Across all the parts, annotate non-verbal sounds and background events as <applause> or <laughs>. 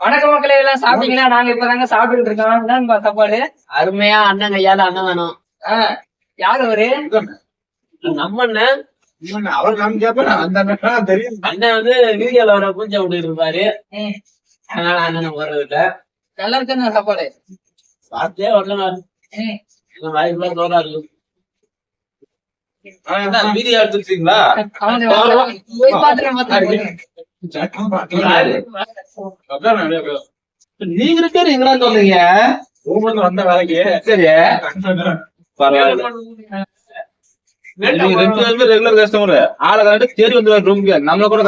வணக்கம் மக்களே எல்லாம் சாப்பிட்டீங்கன்னா நாங்க இப்பதாங்க சாப்பிட்டுட்டு இருக்கோம். என்னன்னு சாப்பாடு? அருமையா அண்ணன் கையால அன்னதானம் ஆஹ் யார் அவரு? நம்ம அண்ணன். அவர் அண்ணன் தெரியும். அண்ணன் வந்து வீடியோல வர பூஜை விட்டு இருப்பாரு. அதனால அண்ணன் வர்றது இல்ல. நல்லா இருக்குன்னு சாப்பாடு. பார்த்தே வரல. வாய்ப்புல தோறா இருக்கு. வீடியோ எடுத்துருக்கீங்களா? நீங்க இருக்காரு எங்கடா சொன்னீங்க வந்த வேலைக்கு. சரி. பரவாயில்ல. நீங்க ரெண்டு பேருமே ரெகுலர் கஸ்டமர் ஆளை கண்டு தேடி வந்து ரூமுக்கு நம்மள கூட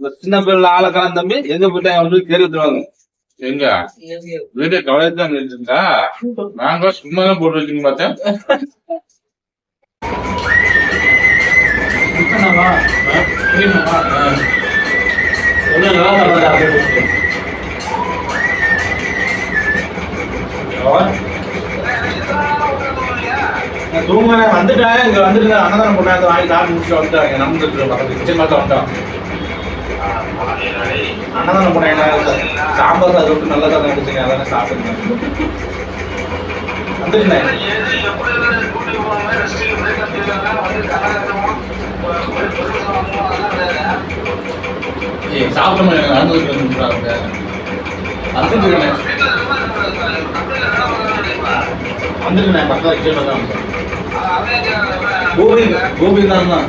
இந்த சின்ன பிள்ளை ஆளை கலந்து தம்பி எங்க போயிட்டாங்க தேடி வந்துருவாங்க எங்க? வீட்டு கவலை தான் நினைச்சிருந்தா நாங்க சும்மா தான் போட்டு வச்சுங்க பார்த்தேன். தூங்க வந்துட்டேன். இங்கே வந்துட்டு அன்னதானம் கொண்டாந்து வாங்கி சாப்பிட்டு முடிச்சுட்டு வந்துட்டாங்க நம்ம பக்கத்து கிச்சன் பார்த்து வந்துட்டோம் அன்னதானம் போனாங்க சாம்பார் அது விட்டு நல்லா தான் இருந்துச்சுங்க அதெல்லாம் சாப்பிட்டுருந்தேன் வந்துட்டேன். ஏய் சாப்பிட மாட்டேங்க நடந்துட்டு வந்துட்டாங்க வந்துட்டு வந்துருக்கேன் பக்கத்துல கிச்சன் தான் கோபி கோபி தான் தான்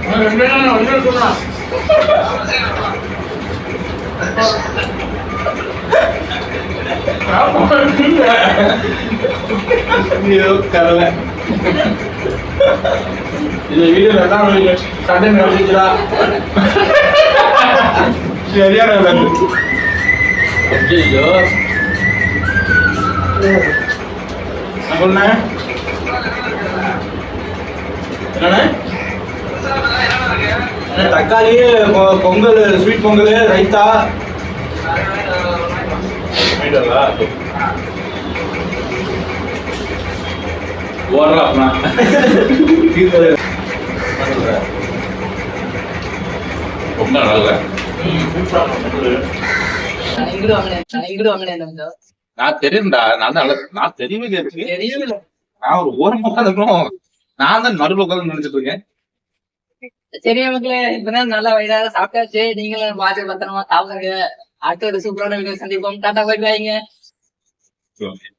ஐயோ கடலை இந்த வீடியோ ரெண்டாம் சண்டை நடந்துச்சுடா? சரியான அண்ணே, தக்காளி பொங்கல் ஸ்வீட் பொங்கல் ரைத்தா? <laughs> ஓடுறா ரொம்ப நல்லா. நான் தெரியும்டா நான் நான் தெரியவே தெரியல நான் ஒரு ஓரமா உட்காந்துக்கணும் நான் தான் நடுவில் உட்காந்து நினைச்சிட்டு இருக்கேன். சரி மக்களே இப்பதான் நல்லா வயதாக சாப்பிட்டாச்சு. நீங்களும் பார்த்து பத்திரமா சாப்பிடுங்க. அடுத்த ஒரு சூப்பரான வீடியோ சந்திப்போம். டாட்டா வாங்க Okay.